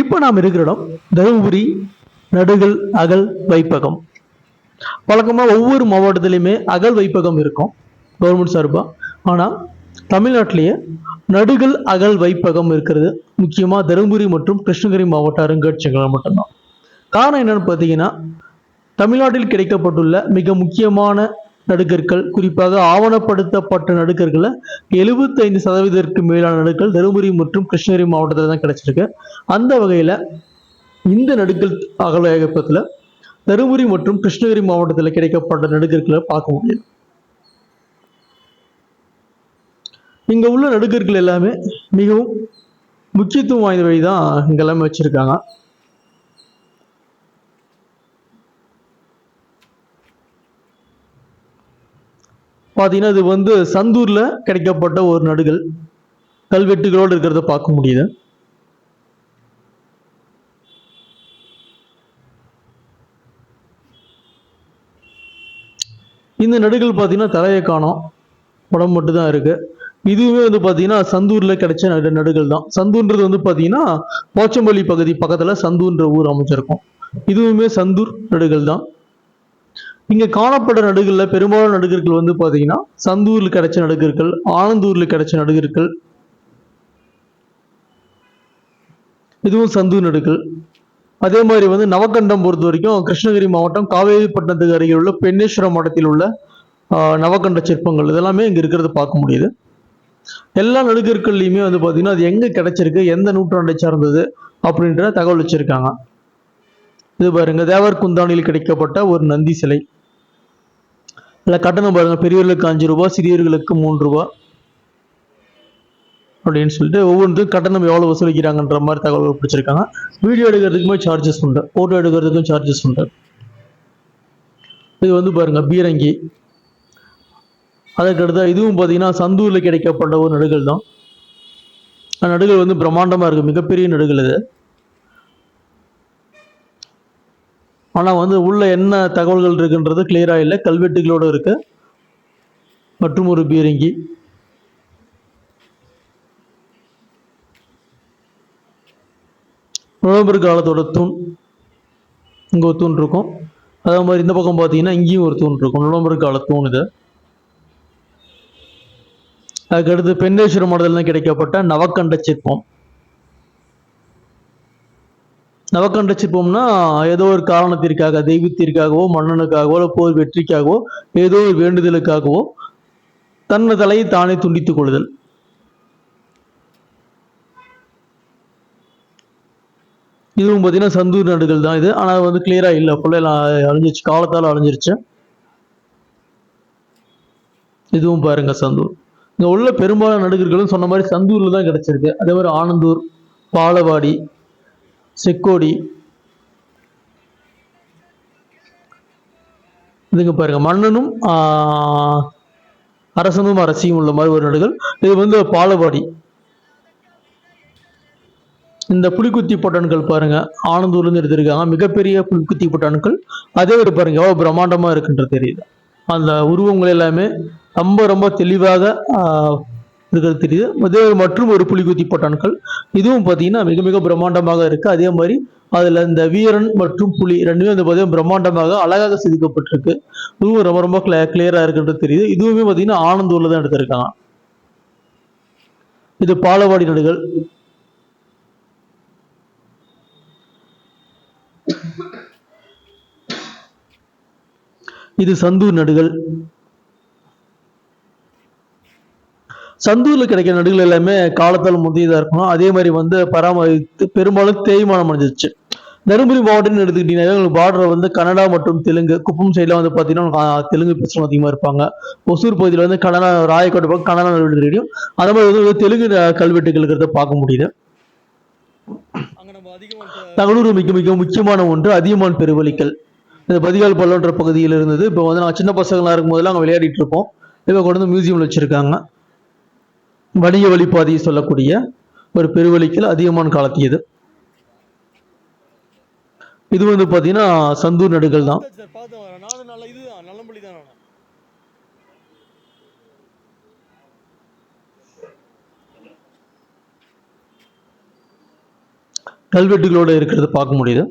இப்போ நாம் இருக்கிற இடம் தருமபுரி நடுகள் அகல் வைப்பகம். வழக்கமாக ஒவ்வொரு மாவட்டத்திலையுமே அகல் வைப்பகம் இருக்கும் கவர்மெண்ட் சார்பாக ஆனால் தமிழ்நாட்டிலேயே நடுகள் அகல் வைப்பகம் இருக்கிறது. முக்கியமாக தருமபுரி மற்றும் கிருஷ்ணகிரி மாவட்ட அருங்காட்சியகங்கள் மட்டும்தான். காரணம் என்னன்னு பார்த்தீங்கன்னா தமிழ்நாட்டில் கிடைக்கப்பட்டுள்ள மிக முக்கியமான நடுக்கற்கள் குறிப்பாக ஆவணப்படுத்தப்பட்ட நடுக்கற்களை எழுபத்தைந்து சதவீதத்திற்கு மேலான நடுக்கல் தருமபுரி மற்றும் கிருஷ்ணகிரி மாவட்டத்தில் தான் கிடைச்சிருக்கு. அந்த வகையில் இந்த நடுக்கல் அகலயகப்பத்தில் தருமபுரி மற்றும் கிருஷ்ணகிரி மாவட்டத்தில் கிடைக்கப்பட்ட நடுக்கற்களை பார்க்க முடியும். இங்கே உள்ள நடுக்கற்கள் எல்லாமே மிகவும் முக்கியத்துவம் வாய்ந்தவை தான் இங்க எல்லாமே வச்சுருக்காங்க. பார்த்தீங்கன்னா இது வந்து சந்தூர்ல கிடைக்கப்பட்ட ஒரு நடுகள் கல்வெட்டுகளோடு இருக்கிறத பார்க்க முடியுது. இந்த நடுகள் பார்த்தீங்கன்னா தலையை காணும். உடம்பு மட்டும் தான் இருக்கு. இதுவுமே வந்து பார்த்தீங்கன்னா சந்தூர்ல கிடைச்ச நடு நடுகள் தான். சந்தூர்ன்றது வந்து பார்த்தீங்கன்னா போச்சம்பள்ளி பகுதி பக்கத்துல சந்தூர்ன்ற ஊர் அமைச்சிருக்கும் இதுவுமே சந்தூர் நடுகள் தான். இங்கே காணப்பட்ட நடுகளில் பெரும்பாலான நடுகர்கள் வந்து பார்த்தீங்கன்னா சந்தூரில் கிடைச்ச நடுகர்கள் ஆனந்தூரில் கிடைச்ச நடுகர்கள். இதுவும் சந்தூர் நடுகள். அதே மாதிரி வந்து நவகண்டம் பொறுத்த வரைக்கும் கிருஷ்ணகிரி மாவட்டம் காவேரிப்பட்டினத்துக்கு அருகில் உள்ள பெண்ணேஸ்வரம் மடத்தில் உள்ள நவக்கண்ட நவகண்ட சிற்பங்கள். இதெல்லாமே இங்கே இருக்கிறத பார்க்க முடியுது. எல்லா நடுகர்கள்லையுமே வந்து பார்த்தீங்கன்னா அது எங்கே கிடைச்சிருக்கு எந்த நூற்றாண்டை சார்ந்தது அப்படின்ற தகவல் வச்சுருக்காங்க. இது பாருங்க தேவர் குந்தானியில் கிடைக்கப்பட்ட ஒரு நந்தி சிலை. இல்லை கட்டணம் பாருங்கள் பெரியவர்களுக்கு அஞ்சு ரூபா சிறியவர்களுக்கு மூன்று ரூபா அப்படின்னு சொல்லிட்டு ஒவ்வொன்றுக்கும் கட்டணம் எவ்வளோ வசூலிக்கிறாங்கன்ற மாதிரி தகவல்கள் பிடிச்சிருக்காங்க. வீடியோ எடுக்கிறதுக்குமே சார்ஜஸ் உண்டு. ஃபோட்டோ எடுக்கிறதுக்கும் சார்ஜஸ் உண்டு. இது வந்து பாருங்க பீரங்கி. அதுக்கடுத்து இதுவும் பார்த்தீங்கன்னா சந்தூரில் கிடைக்கப்பட்ட ஒரு நடுகள் தான் அந்த நடுகள் வந்து பிரம்மாண்டமாக இருக்குது மிகப்பெரிய நடுகள் இது ஆனால் வந்து உள்ள என்ன தகவல்கள் இருக்குன்றது கிளியராக இல்லை. கல்வெட்டுகளோடு இருக்கு. மற்றும் ஒரு பீரங்கி. நுழம்பர் காலத்தோட தூண். இங்கே ஒரு தூண் இருக்கும். அதே மாதிரி இந்த பக்கம் பார்த்தீங்கன்னா இங்கேயும் ஒரு தூண் இருக்கும். நுழம்பர் கால தூண் இது. அதுக்கடுத்து பெண்டேஸ்வர மாடலில் கிடைக்கப்பட்ட நவக்கண்ட சிற்பம். நவக்கண்டச்சிற்பம்னா ஏதோ ஒரு காரணத்திற்காக தெய்வத்திற்காகவோ மன்னனுக்காகவோ இல்லை போர் வெற்றிக்காகவோ ஏதோ ஒரு வேண்டுதலுக்காகவோ தன்னை தலையை தானே துண்டித்துக் கொள்ளுதல். இதுவும் பார்த்தீங்கன்னா சந்தூர் நாடுகள் தான் இது. ஆனால் வந்து கிளியராக இல்லை. ஃபுல்லாக அழிஞ்சிருச்சு. காலத்தால் அழிஞ்சிருச்சு. இதுவும் பாருங்க சந்தூர். இங்கே உள்ள பெரும்பாலான நடுகர்களும் சொன்ன மாதிரி சந்தூரில் தான் கிடச்சிருக்கு. அதே மாதிரி ஆனந்தூர் பாலவாடி செக்கோடி. இதுங்க பாருங்க மன்னனும் ஆஹ், அரசனும் அரசியும் உள்ள மாதிரி ஒரு நடுகள் இது வந்து பாலவாடி இந்த புலிக்குத்தி பொட்டான்கள் பாருங்க ஆனந்தூர்லேருந்து எடுத்திருக்காங்க. மிகப்பெரிய புலிக்குத்தி பொட்டான்கள். அதே ஒரு பாருங்க எவ்வளோ பிரம்மாண்டமாக இருக்குன்றது தெரியுது. அந்த உருவங்கள் எல்லாமே ரொம்ப ரொம்ப தெளிவாக ஆஹ், இருக்கிறது தெரியுது. அதே மற்றும் ஒரு புலிக்குத்தி பொட்டான்கள். இதுவும் பார்த்தீங்கன்னா மிக மிக பிரம்மாண்டமாக இருக்கு. அதே மாதிரி அதுல இந்த வீரன் மற்றும் புலி ரெண்டுமே வந்து பார்த்தீங்கன்னா பிரம்மாண்டமாக அழகாக செதுக்கப்பட்டிருக்கு இதுவும் ரொம்ப ரொம்ப கிளியரா இருக்குன்றது தெரியுது. இதுவுமே பார்த்தீங்கன்னா ஆனந்தூர்ல தான் எடுத்திருக்காங்க. இது பாலவாடி நடுகள். இது சந்தூர் நடுகள். சந்தூர்ல கிடைக்கிற நடுகள் எல்லாமே காலத்தால் முந்தையதா இருக்கணும். அதே மாதிரி வந்து பராமரித்து பெரும்பாலும் தேய்மானம் அடைஞ்சிருச்சு தருமபுரி மாவட்டம்னு எடுத்துக்கிட்டீங்கன்னா உங்களுக்கு பார்டர் வந்து கன்னடா மற்றும் தெலுங்கு குப்பம் சைடில் வந்து பார்த்தீங்கன்னா தெலுங்கு பேசுறவங்க அதிகமாக இருப்பாங்க. ஒசூர் பகுதியில் வந்து கன்னடா ராயக்கோட்டை பக்கம் கன்னடா கல்வெட்டு தெரியும். அதே மாதிரி வந்து தெலுங்கு கல்வெட்டுகள் இருக்கிறத பார்க்க முடியுது. தகடூர் மிக மிக முக்கியமான ஒன்று அதியமான் பெருவழிக்கல். இந்த பதிகால் பள்ளம்ன்ற பகுதியில் இருந்தது. இப்போ வந்து நாங்கள் சின்ன பசங்களாக இருக்கும் போதெல்லாம் அங்கே விளையாடிட்டு இருப்போம். இப்போ கொண்டு வந்து மியூசியமில் வச்சுருக்காங்க. வணிக வழிபாதையை சொல்லக்கூடிய ஒரு பெருவழிக்கல் அதியமான் காலத்தியது. இது வந்து பார்த்தீங்கன்னா சந்தூர் நடுகள் தான் கல்வெட்டுகளோட இருக்கிறது பார்க்க முடியுது.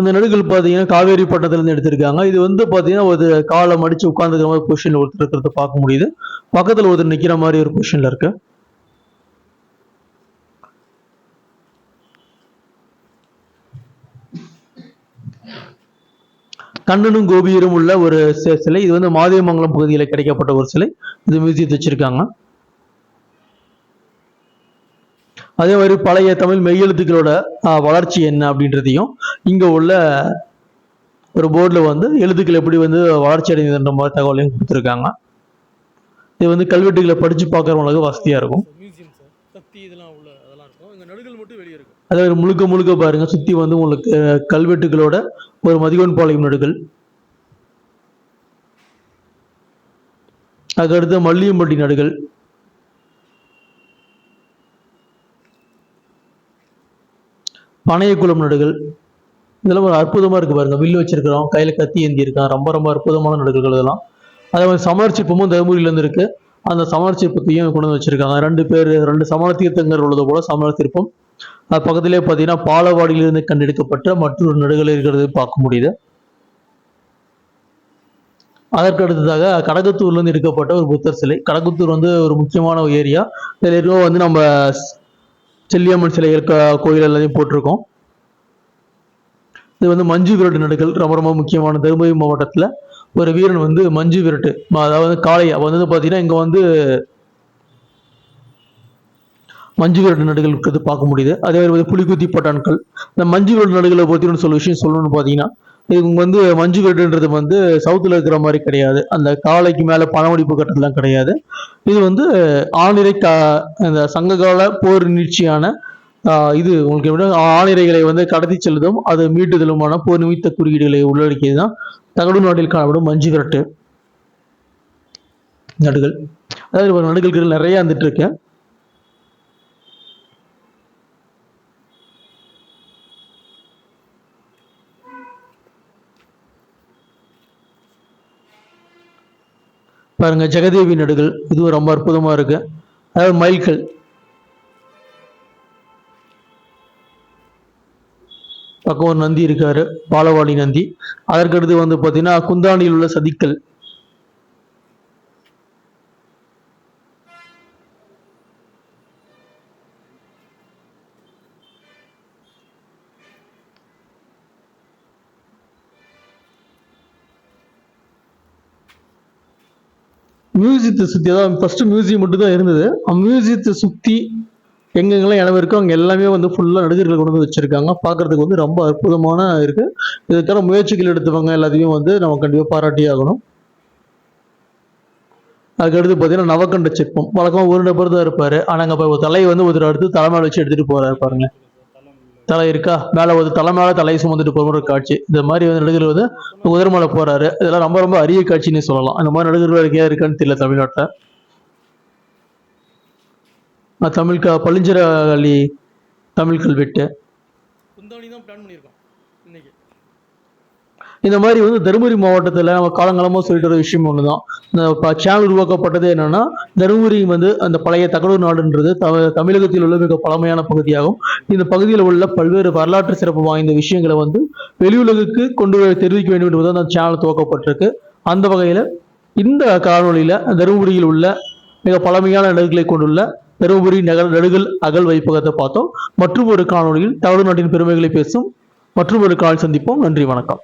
இந்த நெடுகள் பார்த்தீங்கன்னா காவேரி பட்டணத்துலேருந்து எடுத்திருக்காங்க. இது வந்து பார்த்தீங்கன்னா ஒரு காலம் மடிச்சு உட்காந்துக்கிற மாதிரி பொசிஷனில் ஒருத்தர் இருக்கிறத பார்க்க முடியுது. பக்கத்தில் ஒருத்தர் நிற்கிற மாதிரி ஒரு பொசிஷனில் இருக்கு. கண்ணனும் கோபியரும் உள்ள ஒரு சிலை. இது வந்து மாதேமங்கலம் பகுதியில் கிடைக்கப்பட்ட ஒரு சிலை. இது மியூசியத்தை வச்சிருக்காங்க. அதே மாதிரி பழைய தமிழ் மெய்யெழுத்துக்களோட வளர்ச்சி என்ன அப்படின்றதையும் இங்க உள்ள ஒரு போர்டில் வந்து எழுத்துக்கள் எப்படி வந்து வளர்ச்சி அடைந்ததுன்ற மாதிரி தகவலையும் கொடுத்துருக்காங்க. இது வந்து கல்வெட்டுகளை படிச்சு பார்க்குறவங்களுக்கு வசதியா இருக்கும். மியூசியம் சார் சக்தி இதெல்லாம் உள்ள அதெல்லாம் இருக்கும். இங்கே நடுகள் மட்டும் வெளியே இருக்கும். அதே மாதிரி முழுக்க முழுக்க பாருங்க சுத்தி வந்து உங்களுக்கு கல்வெட்டுகளோட ஒரு மதிகோன் பாளையம் நடுகள். அதுக்கடுத்து மல்லியம்பட்டி நடுகள். பனையக்குளம் நடுகள். இதெல்லாம் ஒரு அற்புதமாக இருக்கு பாருங்க. வில்லு வச்சிருக்கிறோம். கையில் கத்தி ஏந்தி இருக்கான். ரொம்ப ரொம்ப அற்புதமான நடுகள் இதெல்லாம். அதே மாதிரி சமர்ச்சிப்பமும் தருமபுரியிலேருந்து இருக்கு. அந்த சமர்ச்சிப்பத்தையும் கொண்டு வந்து வச்சிருக்காங்க. ரெண்டு பேர் ரெண்டு சமர்த்தீர்த்தங்கள் உள்ளது போல சமர்த்திருப்பம் அது பக்கத்திலே பார்த்தீங்கன்னா பாலவாடியிலிருந்து கண்டெடுக்கப்பட்ட மற்றொரு நடுகள் இருக்கிறது பார்க்க முடியுது. அதற்கு அடுத்ததாக கடகத்தூர்லேருந்து எடுக்கப்பட்ட ஒரு புத்தர் சிலை. கடகத்தூர் வந்து ஒரு முக்கியமான ஏரியா இதில் ஏற்கனவே வந்து நம்ம செல்லியம்மன் சிலை இருக்க கோயில் எல்லாத்தையும் போட்டிருக்கோம். இது வந்து மஞ்சு விரட்டு நடுகள் ரொம்ப ரொம்ப முக்கியமான தருமபுரி மாவட்டத்தில் ஒரு வீரன் வந்து மஞ்சு விரட்டு அதாவது காளை அப்ப வந்து பார்த்தீங்கன்னா இங்கே வந்து மஞ்சு விரட்டு நடுகள் இருக்கிறது பார்க்க முடியுது. அதே மாதிரி வந்து புலிக்குத்தி பட்டான்கள் இந்த மஞ்சு விரட்டு நடுகளை பற்றி ஒரு சில விஷயம் சொல்லணும்னு பார்த்தீங்கன்னா இவங்க வந்து மஞ்சு கட்டுன்றது வந்து சவுத்தில் இருக்கிற மாதிரி கிடையாது. அந்த காலைக்கு மேலே பணமடிப்பு கட்டலாம் கிடையாது. இது வந்து ஆணிரை கா அந்த சங்ககால போர் நிகழ்ச்சியான இது உங்களுக்கு எப்படி ஆணிரைகளை வந்து கடத்தி செல்வதும் அது மீட்டுதலுமான போர் நிமித்த குறியீடுகளை உள்ளடக்கியது தான் தகடு நாட்டில் காணப்படும் மஞ்சு கரட்டு. நடுகள். அதாவது நடுகள் நிறைய வந்துட்டு இருக்கேன் பாருங்க ஜெகதேவி நடுகள். இதுவும் ரொம்ப அற்புதமா இருக்கு. அதாவது மைல்கல் பக்கம் ஒரு நந்தி இருக்காரு பாலவாடி நந்தி. அதற்கடுத்து வந்து பாத்தீங்கன்னா குந்தாணியில் உள்ள சதிக்கல் மியூசியத்தை சுற்றி அதாவது ஃபஸ்ட்டு மியூசியம் மட்டும் தான் இருந்தது. அந்த மியூசியத்தை சுற்றி எங்கெங்கெல்லாம் இடம் இருக்கோ அங்கே எல்லாமே வந்து ஃபுல்லாக நடிகர்கள் கொண்டு வந்து வச்சுருக்காங்க. பார்க்கறதுக்கு வந்து ரொம்ப அற்புதமான இருக்குது இதுக்கான முயற்சிகள் எடுத்தவங்க எல்லாத்தையும் வந்து நம்ம கண்டிப்பாக பாராட்டியே ஆகணும். அதுக்கடுத்து பார்த்தீங்கன்னா நவக்கண்ட சிற்பம். வழக்கமாக ஒரு நபர் தான் இருப்பார். ஆனால் அங்கே ஒரு தலையை வந்து ஒருத்தர் அடுத்து தலை வச்சு எடுத்துகிட்டு போகிறாரு பாருங்க தலை இருக்கா? மேலே ஒரு தலை மேல தலை சுமந்துட்டு போகிற காட்சி. இந்த மாதிரி வந்து நடிகர் வந்து உதர்மலை போறாரு. இதெல்லாம் ரொம்ப ரொம்ப அரிய காட்சின்னு சொல்லலாம். அந்த மாதிரி நடிகர்கள் இருக்கே இருக்கான்னு தெரியல தமிழ்நாட்டில். நான் தமிழ் க தமிழ் கல்வெட்டு. குந்தாணி தான் பிளான் பண்ணியிருக்கோம் இந்த மாதிரி வந்து தருமபுரி மாவட்டத்தில் நம்ம காலங்காலமாக சொல்லிட்டு வர விஷயம் ஒன்று தான் இந்த சேனல் உருவாக்கப்பட்டது என்னன்னா தருமபுரி வந்து அந்த பழைய தகடூர் நாடுன்றது தமி தமிழகத்தில் உள்ள மிக பழமையான பகுதியாகும். இந்த பகுதியில் உள்ள பல்வேறு வரலாற்று சிறப்பு வாய்ந்த விஷயங்களை வந்து வெளியுலகுக்கு கொண்டு தெரிவிக்க வேண்டும் என்பது அந்த சேனல் துவக்கப்பட்டிருக்கு. அந்த வகையில் இந்த காணொளியில் தருமபுரியில் உள்ள மிக பழமையான நடுகளை கொண்டுள்ள தருமபுரி நகர் நடுகள் அகல் வைப்பகத்தை பார்த்தோம். மற்றும் ஒரு காணொலியில் தமிழ்நாட்டின் பெருமைகளை பேசும் மற்றும் ஒரு கால் சந்திப்போம். நன்றி வணக்கம்.